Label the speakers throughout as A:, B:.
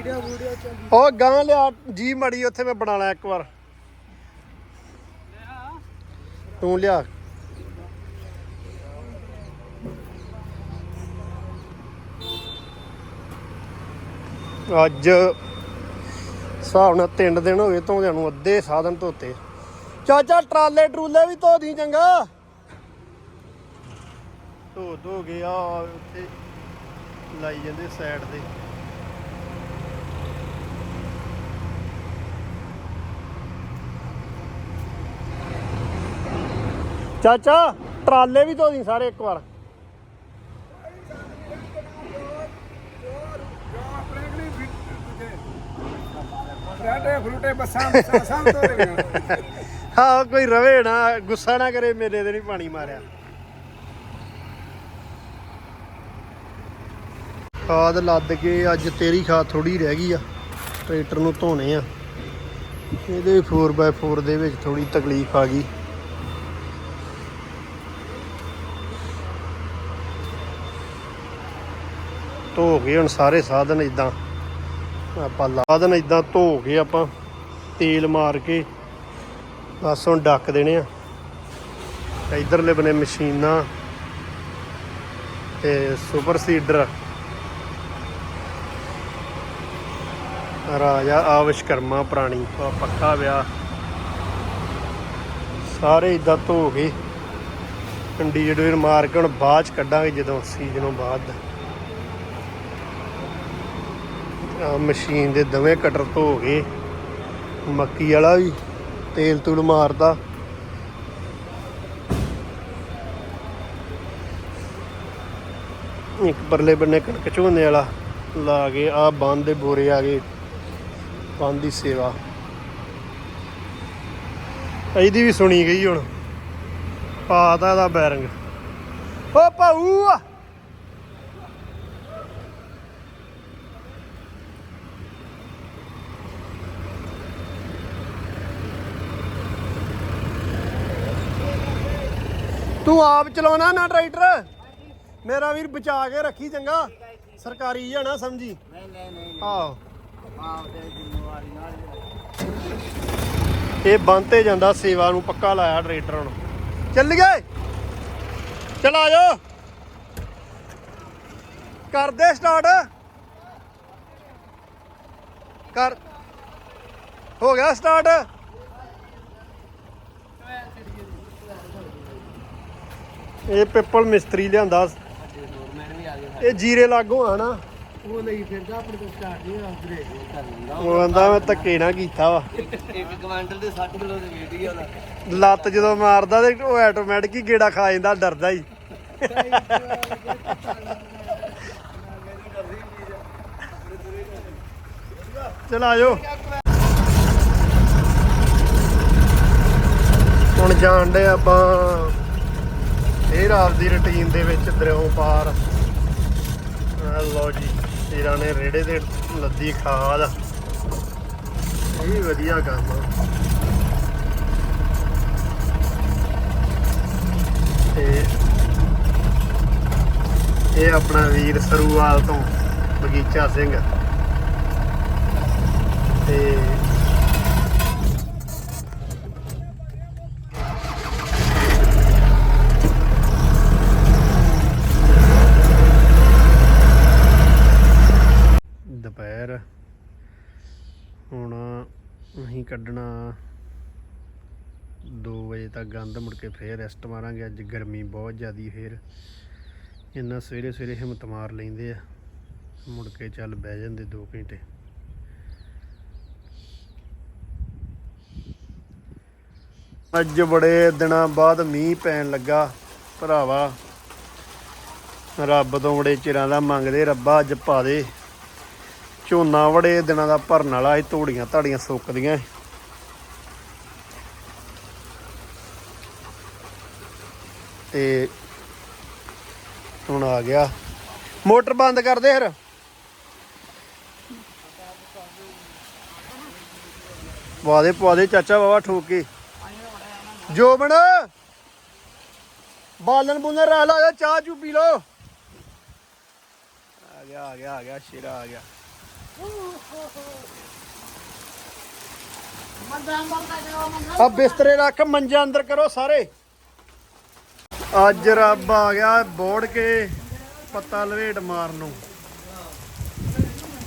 A: Video video ਚੱਲੀ
B: ਉਹ ਗਾਂ ਲਿਆ ਜੀ ਮੜੀ ਉੱਥੇ ਮੈਂ ਬਣਾਣਾ ਇੱਕ ਵਾਰ। ਤੂੰ ਲਿਆ। ਅੱਜ ਹਿਸਾਬ ਨਾਲ ਤਿੰਨ ਦਿਨ ਹੋ ਗਏ ਧੋਂਦਿਆਂ ਨੂੰ ਅੱਧੇ ਸਾਧਨ ਧੋਤੇ। ਚਾਚਾ ਟਰਾਲੇ ਟਰੂਲੇ ਵੀ ਧੋ ਦੀ ਚੰਗਾ। ਧੋ ਧੋ ਗਿਆ ਉੱਥੇ ਲਾਈ ਜਾਂਦੇ ਸਾਈਡ ਤੇ। ਚਾਚਾ, ਟਰਾਲੇ ਵੀ ਧੋ ਦੀ ਸਾਰੇ ਇੱਕ ਵਾਰ।
A: ਫਰਾਟੇ ਫਰੂਟੇ ਬੱਸਾਂ ਬੱਸਾਂ ਤੋਂ
B: ਹਾਂ, ਕੋਈ ਰਵੇ ਨਾ, ਗੁੱਸਾ ਨਾ ਕਰੇ, ਮੇਰੇ ਤੇ ਨਹੀਂ ਪਾਣੀ ਮਾਰਿਆ। ਖਾਦ ਲੱਦ ਕੇ ਅੱਜ ਤੇਰੀ ਖਾਦ ਥੋੜੀ ਰਹਿ ਗਈ ਆ, ਟਰੈਕਟਰ ਨੂੰ ਧੋਣੇ ਆ। ਇਹਦੇ 4x4 ਦੇ ਵਿੱਚ ਥੋੜੀ ਤਕਲੀਫ ਆ ਗਈ। ਧੋ ਕੇ ਹੁਣ ਸਾਰੇ ਸਾਧਨ ਇਦਾਂ ਆਪਾਂ ਸਾਧਨ ਇਦਾਂ ਧੋ ਕੇ ਆਪਾਂ ਤੇਲ ਮਾਰ ਕੇ ਬਸ ਹੁਣ ਡੱਕ ਦੇਣੇ ਆ। ਇਧਰਲੇ ਬਨੇ ਮਸ਼ੀਨਾਂ ਤੇ ਸੁਪਰ ਸੀਡਰ। ਰਾਜਾ ਆਵਿਸ਼ਕਰਮਾ ਪ੍ਰਾਣੀ ਪੱਕਾ ਵਿਆਹ। ਸਾਰੇ ਇਦਾਂ ਧੋ ਕੇ ਕੰਡੀਡਰ ਮਾਰ ਕੇ ਹੁਣ ਬਾਅਦ ਚ ਕੱਢਾਂਗੇ ਜਦੋਂ ਸੀਜ਼ਨੋਂ ਬਾਅਦ। ਆ ਮਸ਼ੀਨ ਦੇ ਦਵੇਂ ਕਟਰ ਧੋ ਕੇ ਮੱਕੀ ਵਾਲਾ ਵੀ ਤੇਲ ਤੂਲ ਮਾਰਦਾ। ਇੱਕ ਪਰਲੇ ਬੰਨੇ ਕਣਕ ਝੋਨੇ ਵਾਲਾ ਲਾ ਕੇ ਆ ਬੰਦ ਦੇ ਬੋਰੇ ਆ ਗਏ। ਬੰਦ ਦੀ ਸੇਵਾ। ਇਹਦੀ ਵੀ ਸੁਣੀ ਗਈ ਹੁਣ। ਪਾਤਾ ਦਾ ਬੈਰੰਗ। ਓ ਪਾਉ ਤੂੰ ਆਪ ਚਲਾਉਣਾ ਨਾ ਟਰੈਕਟਰ? ਮੇਰਾ ਵੀਰ ਬਚਾ ਕੇ ਰੱਖੀ ਚੰਗਾ। ਸਰਕਾਰੀ ਆ ਨਾ ਸਮਝੀ?
A: ਨਹੀਂ ਨਹੀਂ ਨਹੀਂ
B: ਆਹੋ।
A: ਆਪ ਦੇ ਜ਼ਿੰਮੇਵਾਰੀ ਨਾਲ
B: ਇਹ ਬੰਤੇ ਜਾਂਦਾ ਸੇਵਾ ਨੂੰ ਪੱਕਾ ਲਾਇਆ ਟਰੈਕਟਰ ਹੁਣ। ਚੱਲ ਗਏ? ਚਲ ਆ ਜਾਓ। ਕਰਦੇ ਸਟਾਰਟ ਕਰ। ਹੋ ਗਿਆ ਸਟਾਰਟ ਇਹ ਪਿੱਪਲ ਮਿਸਤਰੀ ਲਿਆਂਦਾ।
A: ਆ
B: ਇਹ ਜੀਰੇ ਲਾਗੋਂ ਆ ਨਾ।
A: ਉਹ ਲਈ ਫਿਰਦਾ ਆਪਣੇ ਤੋਂ ਸਟਾਰਟ ਨਹੀਂ ਹੋਇਆ ਬ੍ਰੇਕ ਕਰ ਲੈਂਦਾ
B: ਉਹ ਕਹਿੰਦਾ ਮੈਂ ਧੱਕੇ ਨਾ ਕੀਤਾ ਵਾ।
A: ਇੱਕ ਕਮਾਂਡਰ ਦੇ 60 ਕਿਲੋ ਦੇ weight ਹੀ ਉਹਦਾ।
B: ਲੱਤ ਜਦੋਂ ਮਾਰਦਾ ਤੇ ਉਹ ਆਟੋਮੈਟਿਕ ਹੀ ਗੇੜਾ ਖਾ ਜਾਂਦਾ ਡਰਦਾ ਹੀ। ਚਲ ਆਜੋ ਹੁਣ ਜਾਣਦੇ ਆਪਾਂ। ਫੇਰ ਆਪਦੀ ਰੁਟੀਨ ਦੇ ਵਿੱਚ ਦਰਿਓ ਪਾਰ। ਆਹ ਜੀ ਇਹਨਾਂ ਨੇ ਰੇੜੇ ਦੇ ਲੱਦੀ ਖਾਦ ਇਹ ਵਧੀਆ ਕੰਮ ਆ। ਤੇ ਇਹ ਆਪਣਾ ਵੀਰ ਸਰੂਵਾਲ ਤੋਂ, ਬਗੀਚਾ ਸਿੰਘ। ਤੇ ਹੁਣ ਅਸੀਂ ਕੱਢਣਾ 2 ਵਜੇ ਤੱਕ ਗੰਦ ਮੁੜ ਕੇ ਫੇਰ ਰੈਸਟ ਮਾਰਾਂਗੇ। ਅੱਜ ਗਰਮੀ ਬਹੁਤ ਜ਼ਿਆਦੀ ਫੇਰ। ਇੰਨਾ ਸਵੇਰੇ ਸਵੇਰੇ ਹਿੰਮਤ ਮਾਰ ਲੈਂਦੇ ਆ। ਮੁੜ ਕੇ ਚੱਲ ਬਹਿ ਜਾਂਦੇ 2 ਘੰਟੇ। ਅੱਜ ਬੜੇ ਦਿਨਾਂ ਬਾਅਦ ਮੀਂਹ ਪੈਣ ਲੱਗਾ ਭਰਾਵਾ। ਰੱਬ ਤੋਂ ਬੜੇ ਚਿਰਾਂ ਦਾ ਮੰਗਦੇ, ਰੱਬਾ ਅੱਜ ਪਾ ਦੇ। ਝੋਨਾ ਬੜੇ ਦਿਨਾਂ ਦਾ ਭਰਨ ਵਾਲਾ ਸੀ ਤੋੜੀਆਂ ਧਾੜੀਆਂ ਸੁੱਕਦੀਆਂ ਸੀ। ਤੇ ਹੁਣ ਆ ਗਿਆ। ਮੋਟਰ ਬੰਦ ਕਰ ਦੇ ਫਿਰ। ਪਵਾ ਦੇ ਚਾਚਾ ਬਾਬਾ ਠੋਕ। ਕੇ ਜੋਬਣ ਬਾਲਣ ਬੁੰਨਰ ਰਹਿ ਲਾ, ਚਾਹ ਚੂ ਪੀ ਲੋ ਆ ਗਿਆ ਆ ਗਿਆ ਆ ਗਿਆ, ਸ਼ੇਰਾ ਆ ਗਿਆ। ਆ ਬਿਸਤਰੇ ਰੱਖ ਮੰਜਾ ਅੰਦਰ ਕਰੋ ਸਾਰੇ। ਅੱਜ ਰੱਬ ਆ ਗਿਆ ਬੋੜ ਕੇ ਪੱਤਾ ਲਵੇਟ ਮਾਰਨ ਨੂੰ।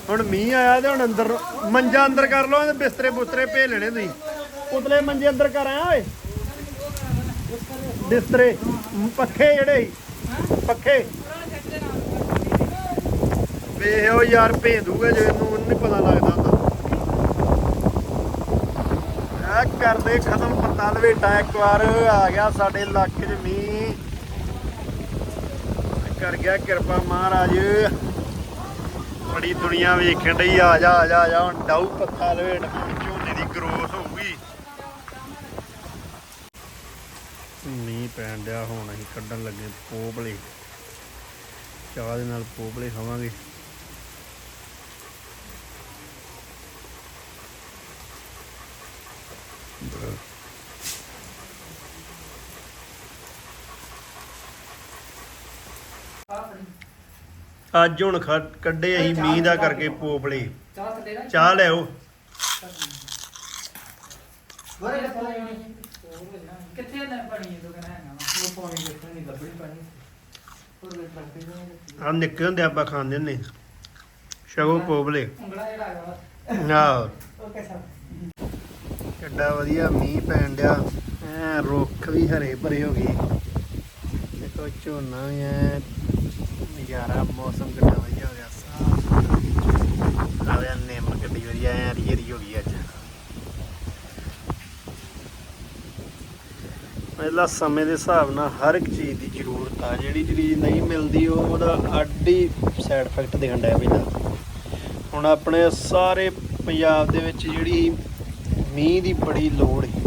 B: ਹੁਣ ਮੀਂਹ ਆਇਆ ਤੇ ਹੁਣ ਅੰਦਰ ਮੰਜਾ ਅੰਦਰ ਕਰ ਲਓ ਤੇ ਬਿਸਤਰੇ ਬੁਸਤਰੇ ਭੇ ਲੈਣੇ ਤੁਸੀਂ। ਉਤਲੇ ਮੰਜੇ ਅੰਦਰ ਕਰ ਆਇਆ ਓਏ। ਬਿਸਤਰੇ ਪੱਖੇ ਜਿਹੜੇ ਸੀ, ਪੱਖੇ ਵੇਹੋ ਯਾਰ ਭੇ ਦੂਗਾ ਜੇ ਇਹਨੂੰ ਨਹੀਂ ਪਤਾ ਲੱਗਦਾ ਹੁੰਦਾ। ਆ ਕਰਦੇ ਖਤਮ ਪੱਤਾ ਲਵੇਟਾ ਇੱਕ ਵਾਰ, ਆ ਗਿਆ ਸਾਡੇ ਇਲਾਕੇ 'ਚ ਮੀਂਹ। ਕਰ ਗਿਆ ਕਿਰਪਾ ਮਹਾਰਾਜ। ਬੜੀ ਦੁਨੀਆ ਵੇਖਣ ਡਈ, ਆ ਜਾ ਆ ਜਾ ਆ ਜਾ, ਹੁਣ ਡਾਊ ਪੱਤਾ ਲਵੇਟ ਝੋਨੇ ਦੀ ਗਰੋਥ ਹੋਊਗੀ। ਮੀਂਹ ਪੈਣ ਡਿਆ, ਹੁਣ ਅਸੀਂ ਕੱਢਣ ਲੱਗੇ ਪੋਪਲੇ। ਚਾਹ ਦੇ ਨਾਲ ਪੋਪਲੇ ਖਾਵਾਂਗੇ। ਅੱਜ ਹੁਣ ਖਾ- ਕੱਢੇ ਅਸੀਂ ਮੀਂਹ ਦਾ ਕਰਕੇ ਪੋਪਲੇ।
C: ਚਾਹ ਥੱਲੇ ਨਾ
B: ਚਾਹ ਲਿਆਓ
C: ਕਿੱਥੇ ਨਾ ਪਾਣੀ ਇਹ ਦੁਕਾਨ ਹੈ ਨਾ ਉਹ ਪਾਣੀ ਦੇਖਣ ਨਹੀਂ ਲੱਭਣੀ ਪਾਣੀ ਹੋਰ ਵੇਖ ਲੱਗਦੀ ਨਹੀਂ
B: ਆ ਨਿੱਕੇ ਹੁੰਦੇ ਆਪਾਂ ਖਾਂਦੇ ਹੁੰਦੇ। ਸ਼ਗੋ ਪੋਪਲੇ।
C: ਉਂਗਲਾ ਜਿਹੜਾ ਹੈਗਾ
B: ਆਹ।
C: Okay sir.
B: ਕਿੱਡਾ ਵਧੀਆ ਮੀਂਹ ਪੈਣ ਡਿਆ। ਐ ਰੁੱਖ ਵੀ ਹਰੇ ਭਰੇ ਹੋ ਗਏ। ਦੇਖੋ ਝੋਨਾ ਵੀ ਐ ਨਜ਼ਾਰਾ ਮੌਸਮ ਕਿੱਡਾ ਵਧੀਆ ਹੋ ਗਿਆ। ਸਾਫ਼ ਆਵੇ ਨਿੰਮ ਕਿੱਡੀ ਵਧੀਆ ਐ ਹਰੀ ਹਰੀ ਹੋ ਗਈ ਅੱਜ। ਪਹਿਲਾਂ ਸਮੇਂ ਦੇ ਹਿਸਾਬ ਨਾਲ ਹਰ ਇੱਕ ਚੀਜ਼ ਦੀ ਜ਼ਰੂਰਤ ਆ, ਜਿਹੜੀ ਚੀਜ਼ ਨਹੀਂ ਮਿਲਦੀ ਉਹ ਉਹਦਾ ਅੱਡ ਹੀ ਸਾਈਡ ਇਫੈਕਟ ਦਿਖਣ ਡਿਆ ਪਹਿਲਾਂ ਹੁਣ ਆਪਣੇ ਸਾਰੇ ਪੰਜਾਬ ਦੇ ਵਿੱਚ ਜਿਹੜੀ ਮੀਂਹ ਦੀ ਬੜੀ ਲੋੜ ਹੈ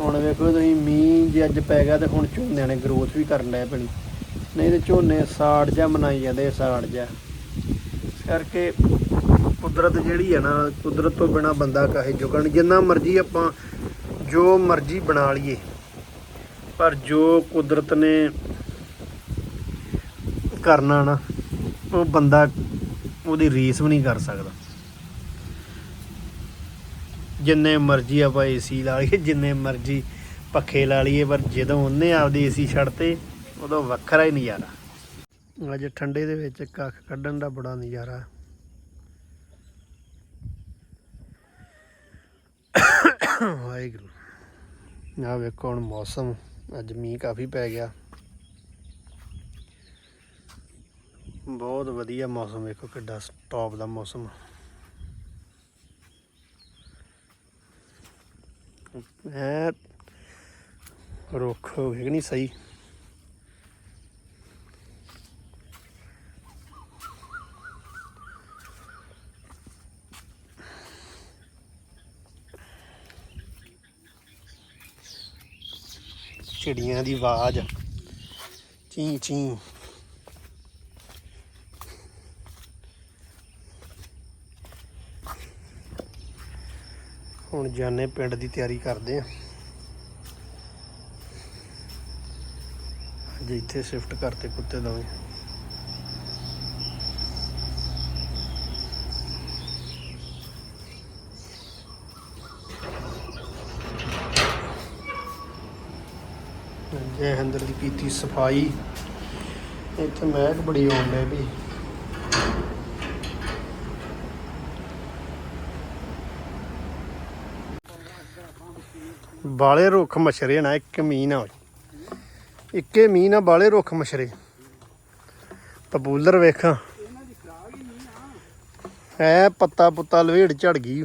B: ਹੁਣ ਵੇਖੋ ਤੁਸੀਂ ਮੀਂਹ ਜੇ ਅੱਜ ਪੈ ਗਿਆ ਤੇ ਹੁਣ ਝੋਨਿਆਂ ਨੇ ਗਰੋਥ ਵੀ ਕਰਨ ਲੱਗ ਪੈਣੀ। ਨਹੀਂ ਤੇ ਝੋਨੇ ਸਾੜ ਜਾ ਮਨਾਈ ਜਾਂਦੇ ਸਾੜ ਜਾ ਇਸ ਕਰਕੇ ਕੁਦਰਤ ਜਿਹੜੀ ਹੈ ਨਾ, ਕੁਦਰਤ ਤੋਂ ਬਿਨਾ ਬੰਦਾ ਕਾਹੇ ਜੁਗਣ। ਜਿੰਨਾ ਮਰਜ਼ੀ ਆਪਾਂ ਜੋ ਮਰਜ਼ੀ ਬਣਾ ਲਈਏ, ਪਰ ਜੋ ਕੁਦਰਤ ਨੇ ਕਰਨਾ ਨਾ, ਉਹ ਬੰਦਾ ਉਹਦੀ ਰੀਸ ਵੀ ਨਹੀਂ ਕਰ ਸਕਦਾ। ਜਿੰਨੇ ਮਰਜ਼ੀ ਆਪਾਂ ਏਸੀ ਲਾ ਲਈਏ, ਜਿੰਨੇ ਮਰਜ਼ੀ ਪੱਖੇ ਲਾ ਲਈਏ, ਪਰ ਜਦੋਂ ਉਹਨੇ ਆਪਦੀ ਏਸੀ ਛੱਡਤੇ ਉਦੋਂ ਵੱਖਰਾ ਹੀ ਨਜ਼ਾਰਾ। ਅੱਜ ਠੰਡੇ ਦੇ ਵਿੱਚ ਕੱਖ ਕੱਢਣ ਦਾ ਬੜਾ ਨਜ਼ਾਰਾ। ਵਾਹਿਗੁਰੂ। ਆ ਵੇਖੋ ਹੁਣ ਮੌਸਮ, ਅੱਜ ਮੀਂਹ ਕਾਫੀ ਪੈ ਗਿਆ। ਬਹੁਤ ਵਧੀਆ ਮੌਸਮ ਵੇਖੋ, ਕਿੱਡਾ ਟੌਪ ਦਾ ਮੌਸਮ। ਐ ਰੁੱਖ ਹੋ ਗਏ ਨਹੀਂ ਸਹੀ? ਚਿੜੀਆਂ ਦੀ ਆਵਾਜ਼। ਚੀਂ ਚੀਂ। ਹੁਣ ਜਾਣੇ ਪਿੰਡ ਦੀ ਤਿਆਰੀ ਕਰਦੇ ਆ। ਅੱਜ ਇੱਥੇ ਸ਼ਿਫਟ ਕਰਤੇ ਕੁੱਤੇ ਦੋਵੇਂ ਜੈ ਹੰਦਰ ਦੀ ਕੀਤੀ ਸਫ਼ਾਈ। ਇੱਥੇ ਮਹਿਕ ਬੜੀ ਆਉਣ ਲੈ ਵੀ ਬਾਲੇ ਰੁੱਖ ਮਛਰੇ ਨਾ, ਇੱਕ ਮੀਂਹ ਨਾ ਹੋਏ। ਇੱਕੇ ਮੀਂਹ ਨਾ ਬਾਲੇ ਰੁੱਖ ਮਛਰੇ। ਪਪੂਲਰ ਵੇਖਾਂ। ਐ ਪੱਤਾ ਪੁੱਤਾ ਲਵੇੜ ਝੜ ਗਈ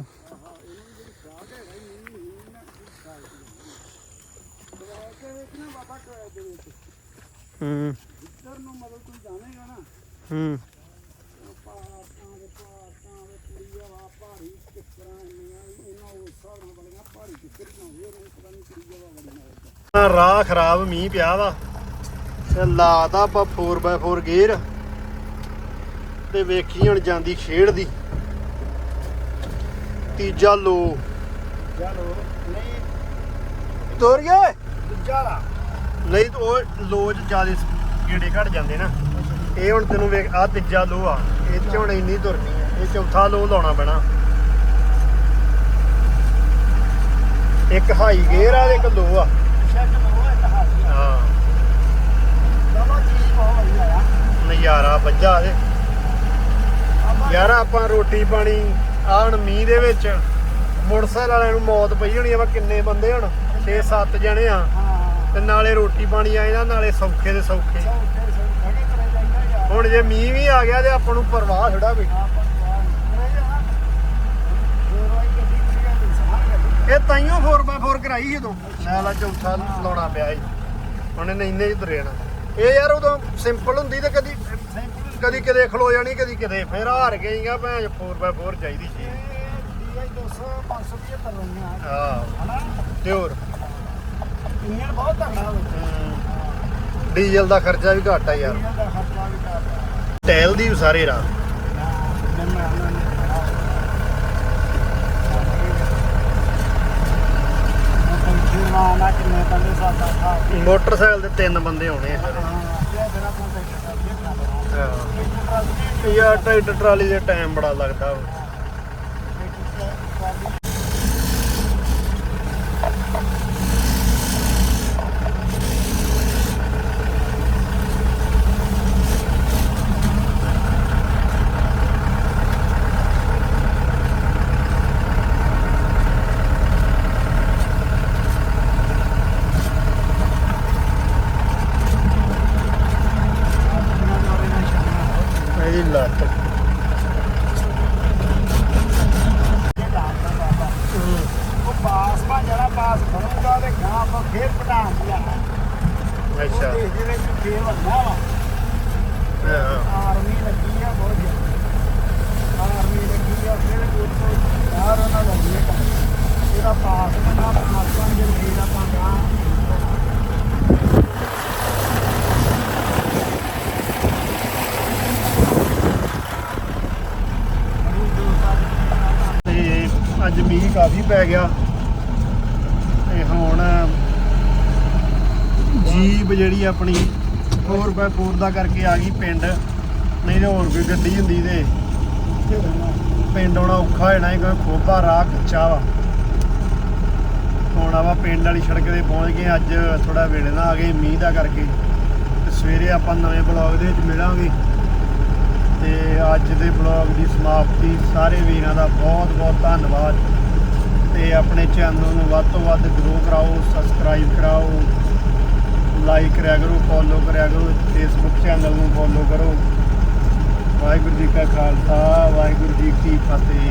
B: ਹੂੰ।
A: ਇੱਧਰ ਨੂੰ ਮਤਲਬ ਤੂੰ ਜਾਣੇਗਾ ਨਾ
B: ਹੂੰ।
A: ਪਹਾੜਾਂ ਦੇ ਪਹਾੜਾਂ ਦੇ ਕੁੜੀ ਆ ਪਹਾੜੀ ਕਿਸਰਾਂ ਇੰਨੀਆਂ ਇਹਨਾਂ ਉਹ ਹਿਸਾਬ ਨਾਲ ਬੜੀਆਂ ਪਹਾੜੀ ਕਿਸਰ ਨਾ ਹੋਏ ਉਹ ਪਤਾ ਨਹੀਂ ਕਿਹੜੀ ਜਗ੍ਹਾ ਬੜੀਆਂ
B: ਆਹ ਰਾਹ ਖਰਾਬ ਮੀਂਹ ਪਿਆ ਵਾ। ਤੇ ਲਾਤਾ ਆਪਾਂ 4x4 ਗੇਅਰ ਤੇ ਵੇਖੀ ਹੁਣ ਜਾਂਦੀ ਖੇਡ ਦੀ ਤੀਜਾ ਲੋ
A: ਚਲੋ ਨਹੀਂ।
B: ਤੋਰੀਏ।
A: ਦੂਜਾ
B: ਨਹੀਂ ਤਾਂ ਉਹ ਲੋ ਚ ਜਿਆਦੇ ਘਟ ਜਾਂਦੇ ਨਾ। ਇਹ ਹੁਣ ਤੈਨੂੰ ਵੇਖ ਆ ਤੀਜਾ ਲੋ ਆ। ਇਹ ਚ ਹੁਣ ਇੰਨੀ ਤੁਰਨੀ ਆ ਇਹ ਚੌਥਾ ਲੋ ਲਾਉਣਾ ਪੈਣਾ। ਇੱਕ ਹਾਈ ਗੇਅਰ ਆ ਤੇ ਇੱਕ ਲੋ ਆ। ਹਾਂ। ਨਜ਼ਾਰਾ ਵੱਜਾ ਦੇ ਯਾਰ ਆਪਾਂ ਰੋਟੀ ਪਾਣੀ ਆਣ ਮੀਂਹ ਦੇ ਵਿੱਚ, ਮੋਟਰਸਾਈਕਲ ਵਾਲਿਆਂ ਨੂੰ ਮੌਤ ਪਈ ਹੋਣੀ ਆ ਕਿੰਨੇ ਬੰਦੇ ਹੁਣ। 6-7 ਜਣੇ ਆ। ਤੇ ਨਾਲੇ ਰੋਟੀ ਪਾਣੀ ਆਏ ਨਾ ਨਾਲੇ ਸੌਖੇ ਦੇ ਸੌਖੇ। ਹੁਣ ਜੇ ਮੀਂਹ ਵੀ ਆ ਗਿਆ ਤੇ ਆਪਾਂ ਨੂੰ ਪਰਵਾਹ ਥੋੜਾ
A: ਆ ਗੱਡੀ
B: ਇਹ ਤਾਈਓ 4x4 ਕਰਾਈ ਜਦੋਂ ਨਾਲਾ ਚੌਥਾ ਲਾਉਣਾ ਪਿਆ ਸੀ। ਉਹਨੇ ਨਹੀਂ ਇੰਨੇ ਹੀ ਤੁਰੇਣਾ ਇਹ ਯਾਰ ਉਦੋਂ ਸਿੰਪਲ ਹੁੰਦੀ ਤੇ ਕਦੀ ਕਦੀ ਕਿਤੇ ਖਲੋ ਜਾਣੀ ਕਦੀ ਕਿਤੇ ਫਿਰ ਹਾਰ ਗਈਆਂ ਭੈਣ 4x4 ਚਾਹੀਦੀ ਸੀ।
A: ਡੀਆਈ 200 575 ਰੁਪਈਆ
B: ਹਾਂ ਤੇ ਹੋਰ?
A: ਇੰਜਨ ਬਹੁਤ ਤਗੜਾ ਹੋਵੇ
B: ਡੀਜ਼ਲ ਦਾ ਖਰਚਾ ਵੀ ਘੱਟ ਆ ਯਾਰ।
A: ਇੰਜਨ ਦਾ ਖਰਚਾ ਵੀ
B: ਟੈਲ ਦੀ
A: ਸਾਡਾ ਥਾ
B: ਮੋਟਰਸਾਈਕਲ ਤੇ ਤਿੰਨ ਬੰਦੇ ਆਉਣੇ ਆ। ਯਾਰ ਟਰੈਕਟਰ ਟਰਾਲੀ ਦੇ ਟਾਈਮ ਬੜਾ ਲੱਗਦਾ। ਵਾ। ਇਹਦੀ ਲੱਤ
A: ਉਹ ਪਾਸ ਪਾਸ ਕਰੂਗਾ ਤੇ ਗਾਂ ਆਪਾਂ ਫੇਰ ਪਟਾਣ ਲਿਆ
B: ਅੱਛਾ।
A: ਉਹ ਦੇ ਵਿੱਚ ਫੇਰ ਵੰਦਾ ਵਾ। ਆਰਮੀ ਲੱਗੀ ਆ ਬਹੁਤ ਜ਼ਿਆਦਾ। ਆਰਮੀ ਲੱਗੀ ਆ ਫਿਰ ਉੱਥੋਂ ਬਾਹਰ ਉਹਨਾਂ ਦਾ ਵੇਟ ਇਹਦਾ ਪਾਸ ਬਣਾ ਪਾਸ ਬਣ ਜੇ ਫੇਰ ਆਪਾਂ ਗਾਂ
B: ਅੱਜ ਮੀਂਹ ਕਾਫੀ ਪੈ ਗਿਆ। ਹੁਣ ਜੀਪ ਜਿਹੜੀ ਆਪਣੀ 4x4 ਦਾ ਕਰਕੇ ਆ ਗਈ ਪਿੰਡ, ਨਹੀਂ ਤੇ ਹੋਰ ਕੋਈ ਗੱਡੀ ਹੁੰਦੀ ਤੇ। ਪਿੰਡ ਆਉਣਾ ਔਖਾ ਹੋਣਾ ਜਾਣਾ ਕਿਉਂਕਿ ਖੋਬਾ ਰਾਹ ਕੱਚਾ ਵਾ। ਹੁਣ ਆਵਾ ਪਿੰਡ ਵਾਲੀ ਸੜਕ ਤੇ ਪਹੁੰਚ ਗਏ, ਅੱਜ ਥੋੜਾ ਵੇਲੇ ਨਾਲ ਆ ਗਏ, ਮੀਂਹ ਦਾ ਕਰਕੇ। ਸਵੇਰੇ ਆਪਾਂ ਨਵੇਂ ਬਲੌਗ ਦੇ ਵਿੱਚ ਮਿਲਾਂਗੇ। ਤੇ ਅੱਜ ਦੇ ਬਲੌਗ ਦੀ ਸਮਾਪਤੀ, ਸਾਰੇ ਵੀਰਾਂ ਦਾ ਬਹੁਤ ਬਹੁਤ ਧੰਨਵਾਦ। ਤੇ ਆਪਣੇ ਚੈਨਲ ਨੂੰ ਵੱਧ ਤੋਂ ਵੱਧ ਗਰੋ ਕਰਾਓ ਸਬਸਕ੍ਰਾਈਬ ਕਰਾਓ ਲਾਈਕ ਕਰਿਆ ਕਰੋ ਫੋਲੋ ਕਰਿਆ ਕਰੋ ਫੇਸਬੁੱਕ ਚੈਨਲ ਨੂੰ ਫੋਲੋ ਕਰੋ। ਵਾਹਿਗੁਰੂ ਜੀ ਕਾ ਖਾਲਸਾ, ਵਾਹਿਗੁਰੂ ਜੀ ਕੀ ਫਤਿਹ।